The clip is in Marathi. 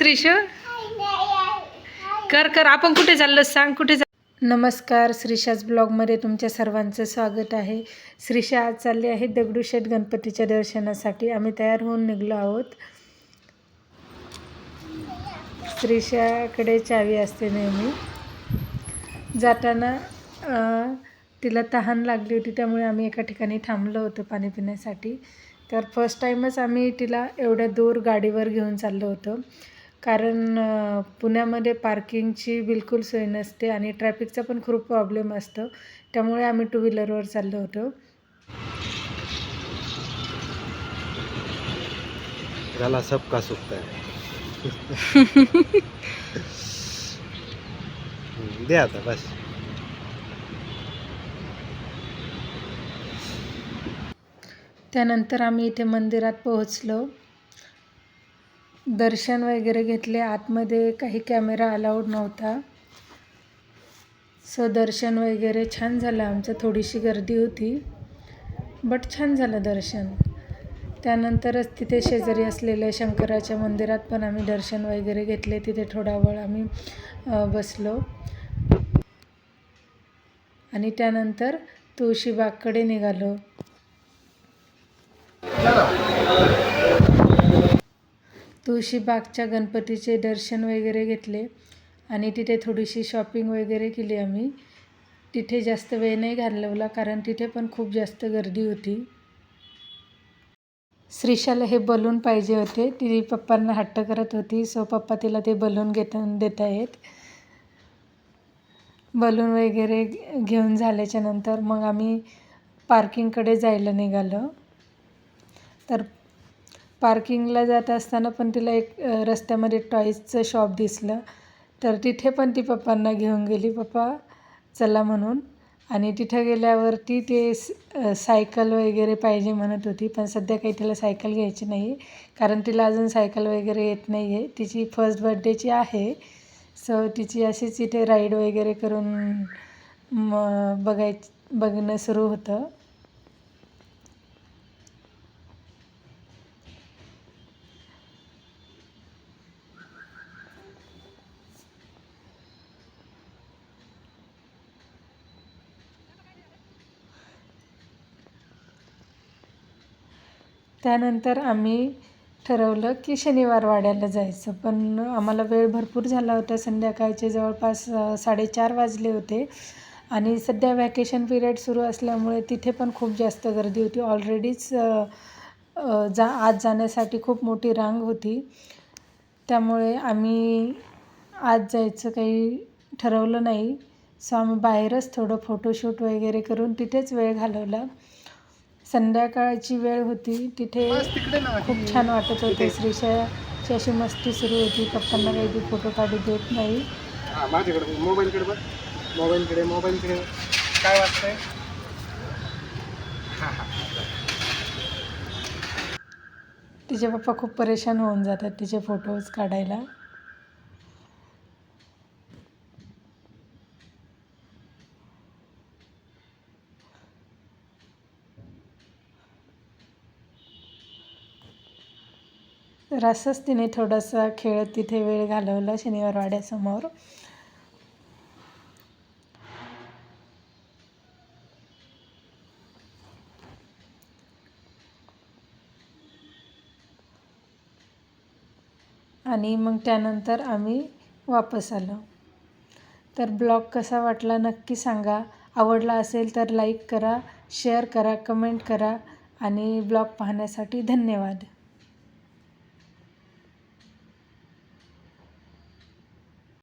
श्रीश? कर कर. आपण कुठे चाललो सांग कुठे चाल नमस्कार श्रीशाज ब्लॉगमध्ये तुमच्या सर्वांचं स्वागत आहे. श्रीशा आज चालली आहे दगडूशेठ गणपतीच्या दर्शनासाठी. आम्ही तयार होऊन निघलो आहोत. श्रीशाकडे चावी असते नेहमी. जाताना तिला तहान लागली होती त्यामुळे आम्ही एका ठिकाणी थांबलो होतो पाणी पिण्यासाठी तर फर्स्ट टाईमच आम्ही तिला एवढ्या दूर गाडीवर घेऊन चाललो होतो. कारण पुण्यामध्ये पार्किंगची बिलकुल सोय नसते आणि ट्रॅफिकचा पण खूप प्रॉब्लेम असतो. त्यामुळे आम्ही टू व्हीलरवर चाललो होतो. सबका सुखता है. हम्म, दे आता बस. त्यानंतर आम्ही इथे मंदिरात पोहोचलो. दर्शन वगैरे घेतले. आतमध्ये काही कॅमेरा अलाउड नव्हता. सो दर्शन वगैरे छान झालं. आमचं थोडीशी गर्दी होती. बट छान झालं दर्शन. त्यानंतरच तिथे शेजारी असलेल्या शंकराच्या मंदिरात पण आम्ही दर्शन वगैरे घेतले. तिथे थोडा वेळ आम्ही बसलो. आणि त्यानंतर तुळशीबागकडे निघालो. तुळशीबागच्या गणपतीचे दर्शन वगैरे घेतले आणि तिथे थोडीशी शॉपिंग वगैरे केली आम्ही. तिथे जास्त वेळ नाही घालवला कारण तिथे पण खूप जास्त गर्दी होती. श्रीशाला हे बलून पाहिजे होते. ती पप्पांना हट्ट करत होती. सो पप्पा तिला ते बलून घेत देत आहेत. बलून वगैरे घेऊन झाल्याच्यानंतर मग आम्ही पार्किंगकडे जायला निघालो. तर पार्किंगला जात असताना पण तिला एक रस्त्यामध्ये टॉईजचं शॉप दिसलं. तर तिथे पण ती पप्पांना घेऊन गेली पप्पा चला म्हणून. आणि तिथं गेल्यावरती ते स- सायकल वगैरे पाहिजे म्हणत होती पण सध्या काही तिला सायकल घ्यायची नाही कारण तिला अजून सायकल वगैरे येत नाही आहे तिची फर्स्ट बर्थडेची आहे. सो तिची अशीच इथे राईड वगैरे करून म बघायच बघणं सुरू होतं. त्यानंतर आम्ही ठरवलं की शनिवार वाड्याला जायचं. पण आम्हाला वेळ भरपूर झाला होता. संध्याकाळचे जवळपास साडेचार वाजले होते आणि सध्या व्हॅकेशन पिरियड सुरू असल्यामुळे तिथे पण खूप जास्त गर्दी होती. ऑलरेडीच जा आज जाण्यासाठी खूप मोठी रांग होती. त्यामुळे आम्ही आज जायचं काही ठरवलं नाही. सो आम्ही बाहेरच थोडं फोटोशूट वगैरे करून तिथेच वेळ घालवला. संध्याकाळची वेळ होती. तिथे खूप छान वाटत होते. श्रीशाची अशी मस्ती सुरू होती. पप्पांना काही फोटो काढू देत नाही. हा माझ्याकडे मोबाईलकडे बघ. मोबाईलकडे मोबाईलकडे. काय वाटतंय? तिचे पप्पा खूप परेशान होऊन जातात तिचे फोटोज काढायला. तर असंच तिने थोडासा खेळत तिथे वेळ घालवला शनिवार वाड्यासमोर आणि मग त्यानंतर आम्ही वापस आलो. तर ब्लॉग कसा वाटला नक्की सांगा. आवडला असेल तर लाईक करा शेअर करा कमेंट करा आणि ब्लॉग पाहण्यासाठी धन्यवाद.